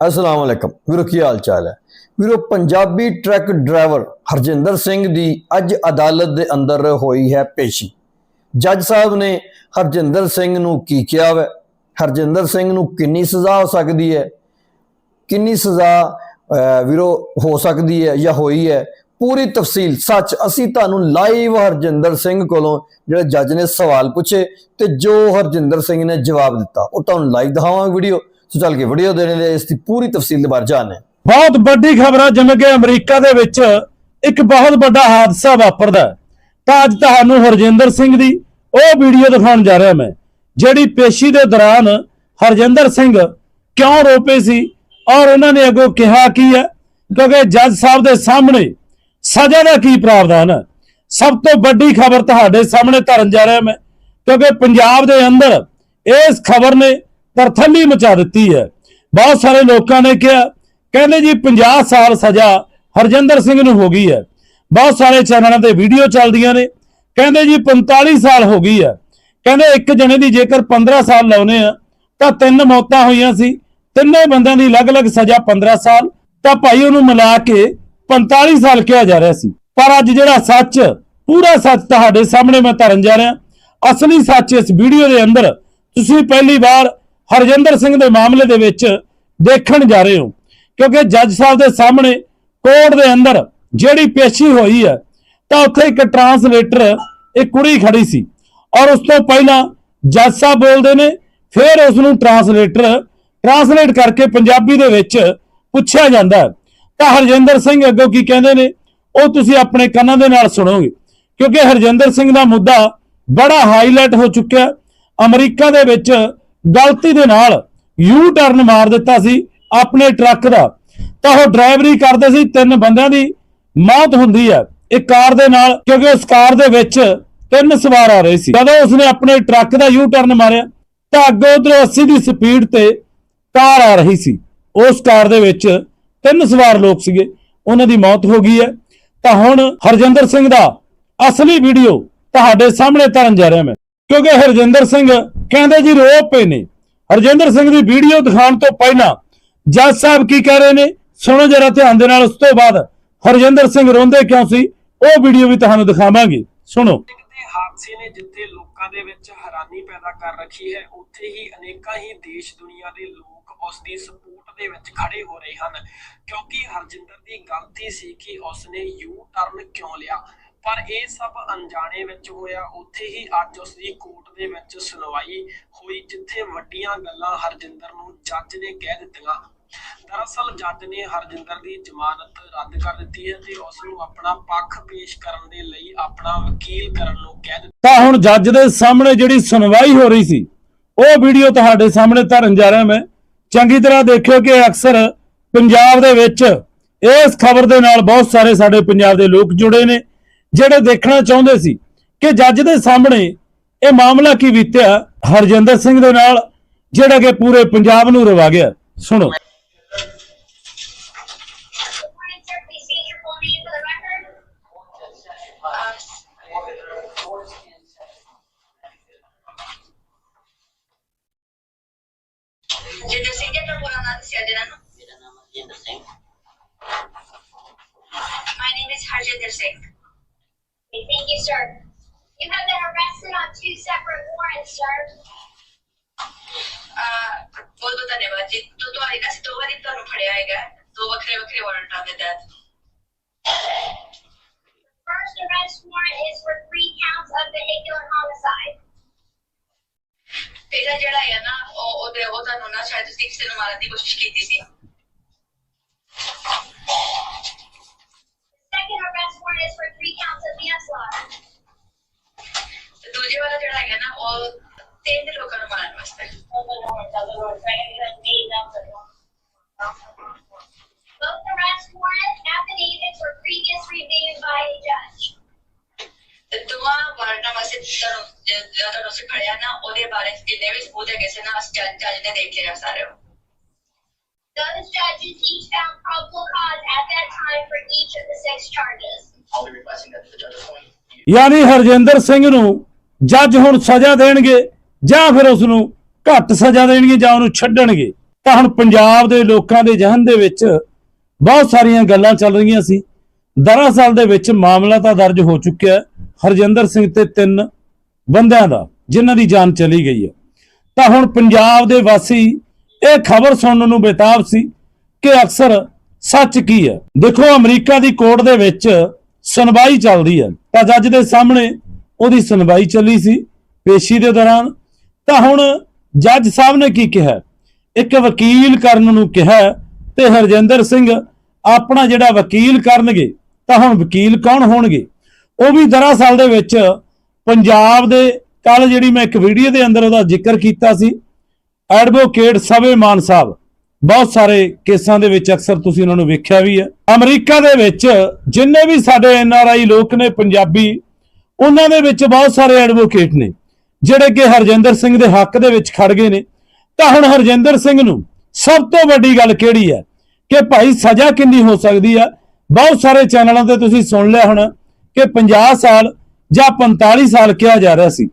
ਅਸਲਾਮ ਅਲੈਕਮ। ਵੀਰੋ, ਕੀ ਹਾਲ ਚਾਲ ਹੈ? ਵੀਰੋ, ਪੰਜਾਬੀ ਟਰੱਕ ਡਰਾਈਵਰ ਹਰਜਿੰਦਰ ਸਿੰਘ ਦੀ ਅੱਜ ਅਦਾਲਤ ਦੇ ਅੰਦਰ ਹੋਈ ਹੈ ਪੇਸ਼ੀ। ਜੱਜ ਸਾਹਿਬ ਨੇ ਹਰਜਿੰਦਰ ਸਿੰਘ ਨੂੰ ਕੀ ਕਿਹਾ ਹੈ ਹਰਜਿੰਦਰ ਸਿੰਘ ਨੂੰ ਕਿੰਨੀ ਸਜ਼ਾ ਹੋ ਸਕਦੀ ਹੈ? ਕਿੰਨੀ ਸਜ਼ਾ ਵੀਰੋ, ਹੋ ਸਕਦੀ ਹੈ ਜਾਂ ਹੋਈ ਹੈ? ਪੂਰੀ ਤਫਸੀਲ, ਸੱਚ, ਅਸੀਂ ਤੁਹਾਨੂੰ ਲਾਈਵ ਹਰਜਿੰਦਰ ਸਿੰਘ ਕੋਲੋਂ ਜਿਹੜੇ ਜੱਜ ਨੇ ਸਵਾਲ ਪੁੱਛੇ ਤੇ ਜੋ ਹਰਜਿੰਦਰ ਸਿੰਘ ਨੇ ਜਵਾਬ ਦਿੱਤਾ, ਉਹ ਤੁਹਾਨੂੰ ਲਾਈਵ ਦਿਖਾਵਾਂਗੇ ਵੀਡੀਓ। ਸੋ ਚੱਲ ਕੇ ਵੀਡੀਓ ਦੇਣੇ ਲਈ ਇਸ ਦੀ ਪੂਰੀ ਤਫਸੀਲ ਦੇ ਬਾਰੇ ਜਾਣਦੇ ਬਹੁਤ ਵੱਡੀ ਖਬਰ ਆ, ਜਿਵੇਂ ਕਿ ਅਮਰੀਕਾ ਦੇ ਵਿੱਚ ਇੱਕ ਬਹੁਤ ਵੱਡਾ ਹਾਦਸਾ ਵਾਪਰਦਾ ਤਾਂ ਅੱਜ ਤੁਹਾਨੂੰ ਹਰਜਿੰਦਰ ਸਿੰਘ ਦੀ ਉਹ ਵੀਡੀਓ ਦਿਖਾਉਣ ਜਾ ਰਿਹਾ ਮੈਂ, ਜਿਹੜੀ ਪੇਸ਼ੀ ਦੇ ਦੌਰਾਨ ਹਰਜਿੰਦਰ ਸਿੰਘ ਕਿਉਂ ਰੋਪੇ ਸੀ ਔਰ ਉਹਨਾਂ ਨੇ ਅੱਗੋਂ ਕਿਹਾ ਕੀ ਹੈ, ਕਿਉਂਕਿ ਜੱਜ ਸਾਹਿਬ ਦੇ ਸਾਹਮਣੇ ਸਜ਼ਾ ਦਾ ਕੀ ਪ੍ਰਾਵਧਾਨ ਹੈ। ਸਭ ਤੋਂ ਵੱਡੀ ਖਬਰ ਤੁਹਾਡੇ ਸਾਹਮਣੇ ਧਰਨ ਜਾ ਰਿਹਾ ਮੈਂ, ਕਿਉਂਕਿ ਪੰਜਾਬ ਦੇ ਅੰਦਰ ਇਸ ਖਬਰ ਨੇ ਤਰਥੱਲੀ ਮਚਾ ਦਿੱਤੀ ਹੈ। ਬਹੁਤ ਸਾਰੇ ਲੋਕਾਂ ਨੇ ਕਿਹਾ, ਕਹਿੰਦੇ ਜੀ 50 ਸਾਲ ਸਜ਼ਾ ਹਰਜਿੰਦਰ ਸਿੰਘ ਨੂੰ ਹੋ ਗਈ ਹੈ। ਬਹੁਤ ਸਾਰੇ ਚੈਨਲਾਂ ਤੇ ਵੀਡੀਓ ਚੱਲਦੀਆਂ ਨੇ। ਕਹਿੰਦੇ ਜੀ 45 ਸਾਲ ਹੋ ਗਈ ਹੈ। ਕਹਿੰਦੇ ਇੱਕ ਜਣੇ ਦੀ ਜੇਕਰ 15 ਸਾਲ ਲਾਉਨੇ ਆ, ਤਾਂ ਤਿੰਨ ਮੌਤਾਂ ਹੋਈਆਂ ਸੀ। ਤਿੰਨੇ ਬੰਦਿਆਂ ਦੀ ਅਲੱਗ-ਅਲੱਗ ਸਜ਼ਾ 15 ਸਾਲ। ਤਾਂ ਭਾਈ ਉਹਨੂੰ ਮਿਲਾ ਕੇ 45 ਸਾਲ ਕਿਹਾ ਜਾ ਰਿਹਾ ਸੀ। ਪਰ ਅੱਜ ਜਿਹੜਾ ਸੱਚ, ਪੂਰਾ ਸੱਚ ਤੁਹਾਡੇ ਸਾਹਮਣੇ ਮੈਂ ਧਰਨ ਜਾ ਰਿਹਾ। ਅਸਲੀ ਸੱਚ ਇਸ ਵੀਡੀਓ ਦੇ ਅੰਦਰ ਤੁਸੀਂ ਪਹਿਲੀ ਵਾਰ ਹਰਜਿੰਦਰ ਸਿੰਘ ਦੇ ਮਾਮਲੇ ਦੇ ਵਿੱਚ ਦੇਖਣ ਜਾ ਰਹੇ ਹੋ। ਕਿਉਂਕਿ ਜੱਜ ਸਾਹਿਬ ਦੇ ਸਾਹਮਣੇ ਕੋਰਟ ਦੇ ਅੰਦਰ ਜਿਹੜੀ ਪੇਸ਼ੀ ਹੋਈ ਹੈ, ਤਾਂ ਉੱਥੇ ਇੱਕ ਟਰਾਂਸਲੇਟਰ, ਇੱਕ ਕੁੜੀ ਖੜੀ ਸੀ। ਔਰ ਉਸ ਤੋਂ ਪਹਿਲਾਂ ਜੱਜ ਸਾਹਿਬ ਬੋਲਦੇ ਨੇ, ਫਿਰ ਉਸ ਨੂੰ ਟਰਾਂਸਲੇਟਰ, ਟਰਾਂਸਲੇਟ ਕਰਕੇ ਪੰਜਾਬੀ ਦੇ ਵਿੱਚ ਪੁੱਛਿਆ ਜਾਂਦਾ ਤਾਂ ਹਰਜਿੰਦਰ ਸਿੰਘ ਅੱਗੋਂ ਕੀ ਕਹਿੰਦੇ ਨੇ, ਉਹ ਤੁਸੀਂ ਆਪਣੇ ਕੰਨਾਂ ਦੇ ਨਾਲ ਸੁਣੋਗੇ। ਕਿਉਂਕਿ ਹਰਜਿੰਦਰ ਸਿੰਘ ਦਾ ਮੁੱਦਾ ਬੜਾ ਹਾਈਲਾਈਟ ਹੋ ਚੁੱਕਿਆ। ਅਮਰੀਕਾ ਦੇ ਵਿੱਚ ਗਲਤੀ ਦੇ ਨਾਲ ਯੂ ਟਰਨ ਮਾਰ ਦਿੱਤਾ ਸੀ ਆਪਣੇ ਟਰੱਕ ਦਾ। ਤਾਂ ਉਹ ਡਰਾਈਵਰੀ ਕਰਦੇ ਸੀ, ਤਿੰਨ ਬੰਦਿਆਂ ਦੀ ਮੌਤ ਹੁੰਦੀ ਹੈ। ਇੱਕ ਕਾਰ ਦੇ ਨਾਲ, ਕਿਉਂਕਿ ਉਸ ਕਾਰ ਦੇ ਵਿੱਚ ਤਿੰਨ ਸਵਾਰ ਆ ਰਹੇ ਸੀ। ਜਦੋਂ ਉਸਨੇ ਆਪਣੇ ਟਰੱਕ ਦਾ ਯੂ ਟਰਨ ਮਾਰਿਆ, ਤਾਂ ਅੱਗੋਂ ਉਧਰੋਂ 80 ਦੀ ਸਪੀਡ ਤੇ ਕਾਰ ਆ ਰਹੀ ਸੀ। ਉਸ ਕਾਰ ਦੇ ਵਿੱਚ ਤਿੰਨ ਸਵਾਰ ਲੋਕ ਸੀਗੇ। ਉਹਨਾਂ ਦੀ ਮੌਤ ਹੋ ਗਈ ਹੈ। ਤਾਂ ਹੁਣ ਹਰਜਿੰਦਰ ਸਿੰਘ ਦਾ ਅਸਲੀ ਵੀਡੀਓ ਤੁਹਾਡੇ ਸਾਹਮਣੇ ਧਰਨ ਜਾ ਰਿਹਾ ਮੈਂ। ਕਿਉਂਕਿ ਹਰਜਿੰਦਰ ਸਿੰਘ ਕਹਿੰਦੇ ਜੀ ਰੋ ਪਏ ਨੇ। ਹਰਜਿੰਦਰ ਸਿੰਘ ਦੀ ਵੀਡੀਓ ਦਿਖਾਉਣ ਤੋਂ ਪਹਿਲਾਂ ਜੱਜ ਸਾਹਿਬ ਕੀ ਕਹਿ ਰਹੇ ਨੇ? ਸੁਣੋ ਜਰਾ ਧਿਆਨ ਦੇ ਨਾਲ, ਉਸ ਤੋਂ ਬਾਅਦ ਹਰਜਿੰਦਰ ਸਿੰਘ ਰੋਂਦੇ ਕਿਉਂ ਸੀ? ਉਹ ਵੀਡੀਓ ਵੀ ਤੁਹਾਨੂੰ ਦਿਖਾਵਾਂਗੇ। ਸੁਣੋ। ਹਾਦਸੇ ਨੇ, ਜਿੱਥੇ ਲੋਕਾਂ ਦੇ ਵਿੱਚ ਹੈਰਾਨੀ ਪੈਦਾ ਕਰ ਰੱਖੀ ਹੈ, ਉੱਥੇ ਹੀ ਅਨੇਕਾਂ ਹੀ ਦੇਸ਼ ਦੁਨੀਆ ਦੇ ਲੋਕ ਉਸ ਦੀ ਸਪੋਰਟ ਦੇ ਵਿੱਚ ਖੜੇ ਹੋ ਰਹੇ ਹਨ। ਕਿਉਂਕਿ ਹਰਜਿੰਦਰ ਦੀ ਗਲਤੀ ਸੀ ਕਿ ਉਸਨੇ ਯੂ ਟਰਨ ਕਿਉਂ ਲਿਆ? ਪਰ ਇਹ ਸਭ ਅਣਜਾਣੇ ਵਿੱਚ ਹੋਇਆ। ਉੱਥੇ ਹੀ ਅੱਜ ਉਸ ਦੀ ਕੋਰਟ ਦੇ ਵਿੱਚ ਸੁਣਵਾਈ ਹੋਈ, ਜਿੱਥੇ ਵੱਡੀਆਂ ਗੱਲਾਂ ਹਰਜਿੰਦਰ ਨੂੰ ਜੱਜ ਨੇ ਕਹਿ ਦਿੱਤੀਆਂ। ਦਰਅਸਲ ਜੱਜ ਨੇ ਹਰਜਿੰਦਰ ਦੀ ਜ਼ਮਾਨਤ ਰੱਦ ਕਰ ਦਿੱਤੀ ਹੈ ਤੇ ਉਸ ਨੂੰ ਆਪਣਾ ਪੱਖ ਪੇਸ਼ ਕਰਨ ਦੇ ਲਈ ਆਪਣਾ ਵਕੀਲ ਕਰਨ ਨੂੰ ਕਹਿ ਦਿੱਤਾ। ਤਾਂ ਹੁਣ ਜੱਜ ਦੇ ਸਾਹਮਣੇ ਜਿਹੜੀ ਸੁਣਵਾਈ ਹੋ ਰਹੀ ਸੀ, ਉਹ ਵੀਡੀਓ ਤੁਹਾਡੇ ਸਾਹਮਣੇ ਧਰਨ ਜਾ ਰਿਹਾ ਮੈਂ। ਚੰਗੀ ਤਰ੍ਹਾਂ ਦੇਖਿਓ ਕਿ ਅਕਸਰ ਪੰਜਾਬ ਦੇ ਵਿੱਚ ਇਸ ਖਬਰ ਦੇ ਨਾਲ ਬਹੁਤ ਸਾਰੇ ਸਾਡੇ ਪੰਜਾਬ ਦੇ ਲੋਕ ਜੁੜੇ ਨੇ। ਜਿਹੜੇ ਦੇਖਣਾ ਚਾਹੁੰਦੇ ਸੀ ਕਿ ਜੱਜ ਦੇ ਸਾਹਮਣੇ ਇਹ ਮਾਮਲਾ ਕੀ ਬੀਤਿਆ ਹਰਜਿੰਦਰ ਸਿੰਘ ਦੇ ਨਾਲ ਜਿਹੜਾ ਕਿ ਪੂਰੇ ਪੰਜਾਬ ਨੂੰ ਰਵਾ ਗਿਆ ਸੁਣੋ. ਜਿੰਦਰ ਸਿੰਘ ਜੀ ਦਾ ਪੂਰਾ ਨਾਮ ਦੱਸਿਆ ਜੀ ਨਾ ਮੇਰਾ ਨਾਮ Harjinder Singh My name is Harjinder Singh. Okay, thank you, sir. You have been arrested on two separate warrants, sir. Uh, ਬਹੁਤ ਬਹੁਤ ਧੰਨਵਾਦ ਜੀ ਤੋ ਤੁਹਾਡੇ ਅਸੀਂ ਦੋ ਵਾਰੀ ਤੁਹਾਨੂੰ ਫੜਿਆ ਹੈਗਾ ਦੋ ਵੱਖਰੇ ਵੱਖਰੇ ਵਾਰੰਟਾਂ ਦੇ ਤਹਿਤ First arrest warrant is for three counts of vehicular homicide. ਪਹਿਲਾ ਜਿਹੜਾ ਹੈ ਨਾ ਉਹ ਉਹਦੇ ਉਹ ਤੁਹਾਨੂੰ ਨਾ ਸ਼ਾਇਦ ਤੁਸੀਂ ਕਿਸੇ ਨੂੰ ਮਾਰਨ ਦੀ ਕੋਸ਼ਿਸ਼ ਕੀਤੀ ਸੀ Second arrest warrant is for three counts of manslaughter. ਤੇ ਦੂਜੇ ਵਾਲਾ ਜਿਹੜਾ ਹੈਗਾ ਨਾ ਉਹ ਤਿੰਨ ਲੋਕਾਂ ਨੂੰ ਮਾਰਨ ਵਾਸਤੇ Both arrest warrant affidavits were previously reviewed by a judge. ਤੇ ਦੋਵਾਂ ਵਾਰਨਾਂ ਵਾਸਤੇ ਤੁਹਾਨੂੰ ਜਿਹੜਾ ਤੁਹਾਨੂੰ ਅਸੀਂ ਫੜਿਆ ਨਾ ਉਹਦੇ ਬਾਰੇ ਜਿੰਨੇ ਵੀ ਸਬੂਤ ਹੈਗੇ ਸੀ ਨਾ ਅਸੀਂ ਜੱਜ ਜੱਜ ਨੇ ਦੇਖ ਲਿਆ ਸਾਰੇ ਉਹ Those judges each found probable cause at that time for each of the six charges. ਯਾਨੀ ਹਰਜਿੰਦਰ ਸਿੰਘ ਨੂੰ ਜੱਜ ਹੁਣ ਸਜ਼ਾ ਦੇਣਗੇ ਜਾਂ ਫਿਰ ਉਸ ਨੂੰ ਘੱਟ ਸਜ਼ਾ ਦੇਣਗੇ ਜਾਂ ਉਹਨੂੰ ਛੱਡਣਗੇ। ਤਾਂ ਹੁਣ ਪੰਜਾਬ ਦੇ ਲੋਕਾਂ ਦੇ ਜਹਨ ਦੇ ਵਿੱਚ ਬਹੁਤ ਸਾਰੀਆਂ ਗੱਲਾਂ ਚੱਲ ਰਹੀਆਂ ਸੀ। ਦਰਅਸਲ ਦੇ ਵਿੱਚ ਮਾਮਲਾ ਤਾਂ ਦਰਜ ਹੋ ਚੁੱਕਿਆ ਹਰਜਿੰਦਰ ਸਿੰਘ ਤੇ ਤਿੰਨ ਬੰਦਿਆਂ ਦਾ, ਜਿਨ੍ਹਾਂ ਦੀ ਜਾਨ ਚਲੀ ਗਈ ਹੈ। ਤਾਂ ਹੁਣ ਪੰਜਾਬ ਦੇ ਵਾਸੀ ਇਹ ਖਬਰ ਸੁਣਨ ਨੂੰ ਬੇਤਾਬ ਸੀ ਕਿ ਅਕਸਰ ਸੱਚ ਕੀ ਹੈ। ਦੇਖੋ ਅਮਰੀਕਾ ਦੀ ਕੋਰਟ ਦੇ ਵਿੱਚ ਸੁਣਵਾਈ ਚੱਲਦੀ ਹੈ। ਤਾਂ ਜੱਜ ਦੇ ਸਾਹਮਣੇ ਉਹਦੀ ਸੁਣਵਾਈ ਚੱਲੀ ਸੀ ਪੇਸ਼ੀ ਦੇ ਦੌਰਾਨ। ਤਾਂ ਹੁਣ ਜੱਜ ਸਾਹਿਬ ਨੇ ਕੀ ਕਿਹਾ? ਇੱਕ ਵਕੀਲ ਕਰਨ ਨੂੰ ਕਿਹਾ ਤੇ ਹਰਜਿੰਦਰ ਸਿੰਘ ਆਪਣਾ ਜਿਹੜਾ ਵਕੀਲ ਕਰਨਗੇ, ਤਾਂ ਹੁਣ ਵਕੀਲ ਕੌਣ ਹੋਣਗੇ? ਉਹ ਵੀ ਦਰਅਸਲ ਦੇ ਵਿੱਚ ਪੰਜਾਬ ਦੇ ਕੱਲ ਜਿਹੜੀ ਮੈਂ ਇੱਕ ਵੀਡੀਓ ਦੇ ਅੰਦਰ ਉਹਦਾ ਜ਼ਿਕਰ ਕੀਤਾ ਸੀ, ਐਡਵੋਕੇਟ ਸਵੇ ਮਾਨ ਸਾਹਿਬ। ਬਹੁਤ ਸਾਰੇ ਕੇਸਾਂ ਦੇ ਵਿੱਚ ਅਕਸਰ ਤੁਸੀਂ ਉਹਨਾਂ ਨੂੰ ਵੇਖਿਆ ਵੀ ਹੈ। ਅਮਰੀਕਾ ਦੇ ਵਿੱਚ ਜਿੰਨੇ ਵੀ ਸਾਡੇ ਐਨ ਆਰ ਆਈ ਲੋਕ ਨੇ, ਪੰਜਾਬੀ, ਉਹਨਾਂ ਦੇ ਵਿੱਚ ਬਹੁਤ ਸਾਰੇ ਐਡਵੋਕੇਟ ਨੇ, ਜਿਹੜੇ ਕਿ ਹਰਜਿੰਦਰ ਸਿੰਘ ਦੇ ਹੱਕ ਦੇ ਵਿੱਚ ਖੜ ਗਏ ਨੇ। ਤਾਂ ਹੁਣ ਹਰਜਿੰਦਰ ਸਿੰਘ ਨੂੰ ਸਭ ਤੋਂ ਵੱਡੀ ਗੱਲ ਕਿਹੜੀ ਹੈ ਕਿ ਭਾਈ ਸਜ਼ਾ ਕਿੰਨੀ ਹੋ ਸਕਦੀ ਹੈ? ਬਹੁਤ ਸਾਰੇ ਚੈਨਲਾਂ ਤੇ ਤੁਸੀਂ ਸੁਣ ਲਿਆ ਹੁਣ ਕਿ 50 ਸਾਲ ਜਾਂ 45 ਸਾਲ ਕਿਹਾ ਜਾ ਰਿਹਾ ਸੀ।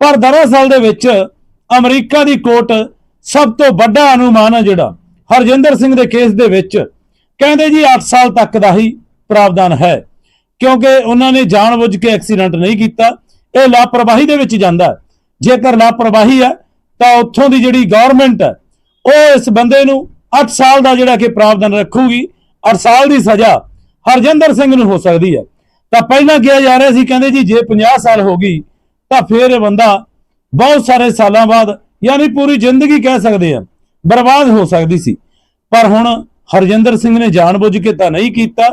ਪਰ ਦਰਅਸਲ ਦੇ ਵਿੱਚ ਅਮਰੀਕਾ ਦੀ ਕੋਰਟ ਸਭ ਤੋਂ ਵੱਡਾ ਅਨੁਮਾਨ ਹੈ ਜਿਹੜਾ ਹਰਜਿੰਦਰ ਸਿੰਘ ਦੇ ਕੇਸ ਦੇ ਵਿੱਚ ਕਹਿੰਦੇ ਜੀ 8 ਸਾਲ ਤੱਕ ਦਾ ਹੀ ਪ੍ਰਾਵਧਾਨ ਹੈ, ਕਿਉਂਕਿ ਉਹਨਾਂ ਨੇ ਜਾਣਬੁੱਝ ਕੇ ਐਕਸੀਡੈਂਟ ਨਹੀਂ ਕੀਤਾ, ਇਹ ਲਾਪਰਵਾਹੀ ਦੇ ਵਿੱਚ ਜਾਂਦਾ ਜੇਕਰ ਲਾਪਰਵਾਹੀ ਹੈ, ਤਾਂ ਉੱਥੋਂ ਦੀ ਜਿਹੜੀ ਗਵਰਨਮੈਂਟ ਹੈ, ਉਹ ਇਸ ਬੰਦੇ ਨੂੰ 8 ਸਾਲ ਦਾ ਜਿਹੜਾ ਕਿ ਪ੍ਰਾਵਧਾਨ ਰੱਖੂਗੀ 8 ਸਾਲ ਦੀ ਸਜ਼ਾ ਹਰਜਿੰਦਰ ਸਿੰਘ ਨੂੰ ਹੋ ਸਕਦੀ ਹੈ। ਤਾਂ ਪਹਿਲਾਂ ਕਿਹਾ ਜਾ ਰਿਹਾ ਸੀ, ਕਹਿੰਦੇ ਜੀ ਜੇ 50 ਸਾਲ ਹੋ ਗਈ, ਤਾਂ ਫਿਰ ਇਹ ਬੰਦਾ ਬਹੁਤ ਸਾਰੇ ਸਾਲਾਂ ਬਾਅਦ, ਯਾਨੀ ਪੂਰੀ ਜ਼ਿੰਦਗੀ ਕਹਿ ਸਕਦੇ ਆ ਬਰਬਾਦ ਹੋ ਸਕਦੀ ਸੀ। ਪਰ ਹੁਣ ਹਰਜਿੰਦਰ ਸਿੰਘ ਨੇ ਜਾਣਬੁੱਝ ਕੇ ਤਾਂ ਨਹੀਂ ਕੀਤਾ।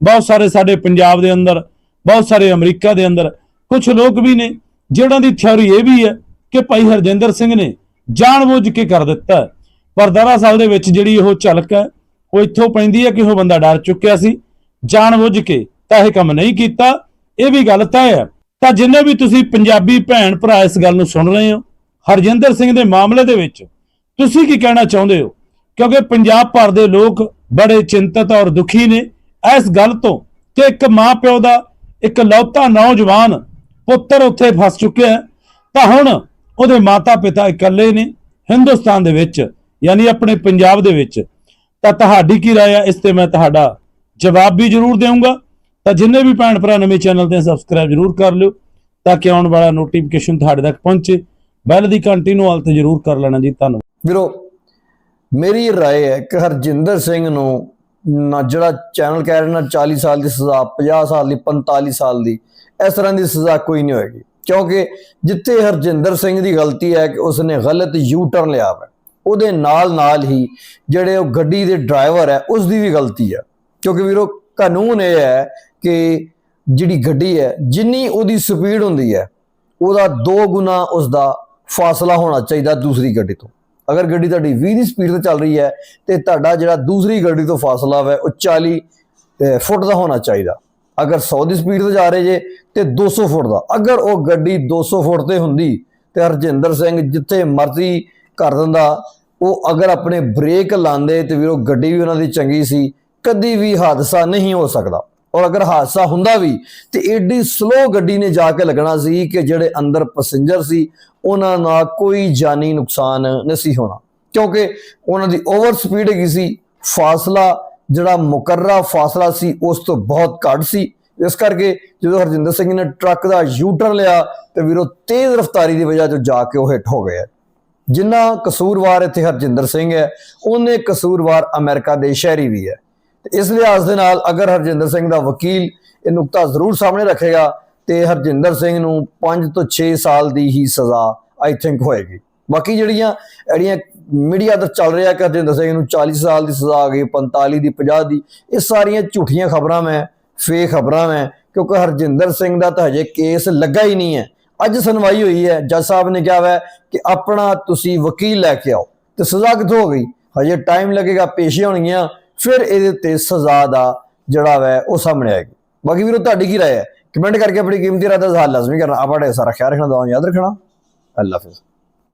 ਬਹੁਤ ਸਾਰੇ ਸਾਡੇ ਪੰਜਾਬ ਦੇ ਅੰਦਰ, ਬਹੁਤ ਸਾਰੇ ਅਮਰੀਕਾ ਦੇ ਅੰਦਰ, ਕੁਝ ਲੋਕ ਵੀ ਨੇ ਜਿਹੜਾਂ ਦੀ ਥਿਉਰੀ ਇਹ ਵੀ ਹੈ ਕਿ ਭਾਈ ਹਰਜਿੰਦਰ ਸਿੰਘ ਨੇ ਜਾਣਬੁੱਝ ਕੇ ਕਰ ਦਿੱਤਾ ਪਰ ਪਰ ਸਾਹਿਬ ਦੇ ਵਿੱਚ ਜਿਹੜੀ ਉਹ ਝਲਕ ਹੈ, ਉਹ ਇੱਥੋਂ ਪੈਂਦੀ ਹੈ ਕਿ ਉਹ ਬੰਦਾ ਡਰ ਚੁੱਕਿਆ ਸੀ। ਜਾਣਬੁੱਝ ਕੇ ਤਾਂ ਇਹ ਕੰਮ ਨਹੀਂ ਕੀਤਾ। ਇਹ ਵੀ ਗੱਲ ਤਾਂ ਹੈ। ਤਾਂ ਜਿੰਨੇ ਵੀ ਤੁਸੀਂ ਪੰਜਾਬੀ ਭੈਣ ਭਰਾ ਇਸ ਗੱਲ ਨੂੰ ਸੁਣ ਰਹੇ ਹੋ, ਹਰਜਿੰਦਰ ਸਿੰਘ ਦੇ ਮਾਮਲੇ ਦੇ ਵਿੱਚ ਤੁਸੀਂ ਕੀ ਕਹਿਣਾ ਚਾਹੁੰਦੇ ਹੋ? ਕਿਉਂਕਿ ਪੰਜਾਬ ਭਰ ਦੇ ਲੋਕ ਬੜੇ ਚਿੰਤਤ ਔਰ ਦੁਖੀ ਨੇ। ਇਸ ਗੱਲ ਤੋਂ ਕਿ ਇੱਕ ਮਾਂ ਪਿਓ ਦਾ ਇੱਕ ਲੌਤਾ ਨੌਜਵਾਨ ਪੁੱਤਰ ਉੱਥੇ ਫਸ ਚੁੱਕਿਆ ਤਾਂ ਹੁਣ ਉਹਦੇ ਮਾਤਾ ਪਿਤਾ ਇਕੱਲੇ ਨੇ ਹਿੰਦੁਸਤਾਨ ਦੇ ਵਿੱਚ, ਯਾਨੀ ਆਪਣੇ ਪੰਜਾਬ ਦੇ ਵਿੱਚ। ਤਾਂ ਤੁਹਾਡੀ ਕੀ ਰਾਏ ਹੈ ਇਸ ਤੇ ਮੈਂ ਤੁਹਾਡਾ ਜਵਾਬ ਵੀ ਜ਼ਰੂਰ ਦੇਵਾਂਗਾ ਤਾਂ ਜਿੰਨੇ ਵੀ ਭੈਣ ਭਰਾ ਨਵੇਂ ਚੈਨਲ ਤੇ ਸਬਸਕ੍ਰਾਈਬ ਜ਼ਰੂਰ ਕਰ ਲਿਓ, ਤਾਂ ਕਿ ਆਉਣ ਵਾਲਾ ਨੋਟੀਫਿਕੇਸ਼ਨ ਤੁਹਾਡੇ ਤੱਕ ਪਹੁੰਚੇ। ਬੈਲ ਦੀ ਘੰਟੀ ਨੂੰ ਹਾਲ ਤੇ ਜ਼ਰੂਰ ਕਰ ਲੈਣਾ ਜੀ, ਧੰਨਵਾਦ। ਵੀਰੋ ਮੇਰੀ رائے ਹੈ ਕਿ ਹਰਜਿੰਦਰ ਸਿੰਘ ਨੂੰ ਨਾ ਜਿਹੜਾ ਚੈਨਲ ਕਹਿ ਰਿਹਾ ਨਾ 40 ਸਾਲ ਦੀ ਸਜ਼ਾ 50 ਸਾਲ ਦੀ 45 ਸਾਲ ਦੀ ਇਸ ਤਰ੍ਹਾਂ ਦੀ ਸਜ਼ਾ ਕੋਈ ਨਹੀਂ ਹੋਏਗੀ ਕਿਉਂਕਿ ਜਿੱਥੇ ਹਰਜਿੰਦਰ ਸਿੰਘ ਦੀ ਗਲਤੀ ਹੈ ਕਿ ਉਸਨੇ ਗਲਤ ਯੂ ਟਰਨ ਲਿਆ ਹੈ ਉਹਦੇ ਨਾਲ ਨਾਲ ਹੀ ਜਿਹੜੇ ਉਹ ਗੱਡੀ ਦੇ ਡਰਾਈਵਰ ਹੈ ਉਸ ਦੀ ਵੀ ਗਲਤੀ ਹੈ ਕਿਉਂਕਿ ਵੀਰੋ ਕਾਨੂੰਨ ਇਹ ਹੈ ਕਿ ਜਿਹੜੀ ਗੱਡੀ ਹੈ ਜਿੰਨੀ ਉਹਦੀ ਸਪੀਡ ਹੁੰਦੀ ਹੈ ਉਹਦਾ ਦੋ ਗੁਣਾ ਉਸਦਾ ਫਾਸਲਾ ਹੋਣਾ ਚਾਹੀਦਾ ਦੂਸਰੀ ਗੱਡੀ ਤੋਂ ਅਗਰ ਗੱਡੀ ਤੁਹਾਡੀ 20 ਦੀ ਸਪੀਡ ਤੇ ਚੱਲ ਰਹੀ ਹੈ ਤੇ ਤੁਹਾਡਾ ਜਿਹੜਾ ਦੂਸਰੀ ਗੱਡੀ ਤੋਂ ਫਾਸਲਾ ਹੈ ਉਹ 40 ਫੁੱਟ ਦਾ ਹੋਣਾ ਚਾਹੀਦਾ। ਅਗਰ 100 ਦੀ ਸਪੀਡ ਤੇ ਜਾ ਰਹੇ ਜੇ, ਤੇ 200 ਫੁੱਟ ਦਾ। ਅਗਰ ਉਹ ਗੱਡੀ 200 ਫੁੱਟ ਤੇ ਹੁੰਦੀ, ਤੇ ਹਰਜਿੰਦਰ ਸਿੰਘ ਜਿੱਥੇ ਮਰਜ਼ੀ ਕਰ ਦਿੰਦਾ, ਉਹ ਅਗਰ ਆਪਣੇ ਬ੍ਰੇਕ ਲਾਉਂਦੇ ਤੇ ਵੀਰੋ ਗੱਡੀ ਵੀ ਉਹਨਾਂ ਦੀ ਚੰਗੀ ਸੀ, ਕਦੀ ਵੀ ਹਾਦਸਾ ਨਹੀਂ ਹੋ ਸਕਦਾ। ਔਰ ਅਗਰ ਹਾਦਸਾ ਹੁੰਦਾ ਵੀ ਤੇ ਏਡੀ ਸਲੋ ਗੱਡੀ ਨੇ ਜਾ ਕੇ ਲੱਗਣਾ ਸੀ ਕਿ ਜਿਹੜੇ ਅੰਦਰ ਪੈਸੇਂਜਰ ਸੀ, ਉਹਨਾਂ ਨਾਲ ਕੋਈ ਜਾਨੀ ਨੁਕਸਾਨ ਨਹੀਂ ਸੀ ਹੋਣਾ। ਕਿਉਂਕਿ ਉਹਨਾਂ ਦੀ ਓਵਰ ਸਪੀਡ ਹੈਗੀ ਸੀ, ਫਾਸਲਾ ਜਿਹੜਾ ਮੁਕਰਰਾ ਫਾਸਲਾ ਸੀ, ਉਸ ਤੋਂ ਬਹੁਤ ਘੱਟ ਸੀ। ਇਸ ਕਰਕੇ ਜਦੋਂ ਹਰਜਿੰਦਰ ਸਿੰਘ ਨੇ ਟਰੱਕ ਦਾ ਯੂਟਰ ਲਿਆ ਤੇ ਵੀਰੋ ਤੇਜ਼ ਰਫ਼ਤਾਰੀ ਦੀ ਵਜ੍ਹਾ ਤੋਂ ਜਾ ਕੇ ਉਹ ਹਿੱਟ ਹੋ ਗਿਆ ਜਿੰਨਾ ਕਸੂਰਵਾਰ ਇੱਥੇ ਹਰਜਿੰਦਰ ਸਿੰਘ ਹੈ, ਉਹਨੇ ਕਸੂਰਵਾਰ ਅਮਰੀਕਾ ਦੇ ਸ਼ਹਿਰੀ ਵੀ ਹੈ। ਤੇ ਇਸ ਲਿਹਾਜ਼ ਦੇ ਨਾਲ ਅਗਰ ਹਰਜਿੰਦਰ ਸਿੰਘ ਦਾ ਵਕੀਲ ਇਹ ਨੁਕਤਾ ਜ਼ਰੂਰ ਸਾਹਮਣੇ ਰੱਖੇਗਾ ਤੇ ਹਰਜਿੰਦਰ ਸਿੰਘ ਨੂੰ 5 ਤੋਂ 6 ਸਾਲ ਦੀ ਹੀ ਸਜ਼ਾ ਆਈ ਥਿੰਕ ਹੋਏਗੀ। ਬਾਕੀ ਜਿਹੜੀਆਂ ਜਿਹੜੀਆਂ ਮੀਡੀਆ ਦਾ ਚੱਲ ਰਿਹਾ ਕਿ ਹਰਜਿੰਦਰ ਸਿੰਘ ਨੂੰ 40 ਸਾਲ ਦੀ ਸਜ਼ਾ ਆ ਗਈ 45 ਦੀ 50 ਦੀ, ਇਹ ਸਾਰੀਆਂ ਝੂਠੀਆਂ ਖਬਰਾਂ ਮੈਂ ਫੇਕ ਖਬਰਾਂ ਮੈਂ, ਕਿਉਂਕਿ ਹਰਜਿੰਦਰ ਸਿੰਘ ਦਾ ਤਾਂ ਹਜੇ ਕੇਸ ਲੱਗਾ ਹੀ ਨਹੀਂ ਹੈ। ਅੱਜ ਸੁਣਵਾਈ ਹੋਈ ਹੈ, ਜੱਜ ਸਾਹਿਬ ਨੇ ਕਿਹਾ ਹੈ ਕਿ ਆਪਣਾ ਤੁਸੀਂ ਵਕੀਲ ਲੈ ਕੇ ਆਓ। ਤੇ ਸਜ਼ਾ ਕਿੱਥੋਂ ਹੋ ਗਈ? ਹਜੇ ਟਾਈਮ ਲੱਗੇਗਾ, ਪੇਸ਼ੀਆਂ ਹੋਣਗੀਆਂ ਫਿਰ ਇਹਦੇ ਉੱਤੇ ਸਜ਼ਾ ਦਾ ਜਿਹੜਾ ਵੈ, ਉਹ ਸਾਹਮਣੇ ਆਏਗੀ। ਬਾਕੀ ਵੀਰੋ, ਤੁਹਾਡੀ ਕੀ ਰਾਏ ਹੈ? ਕਮੈਂਟ ਕਰਕੇ ਆਪਣੀ ਕੀਮਤੀ ਰਾਏ ਦਾ ਇਜ਼ਹਾਰ ਲਾਜ਼ਮੀ ਕਰਨਾ। ਆਪਣਾ ਸਾਰਾ ਖਿਆਲ ਰੱਖਣਾ ਦਾ ਯਾਦ ਰੱਖਣਾ। ਅੱਲਾ ਹਾਫਿਜ਼।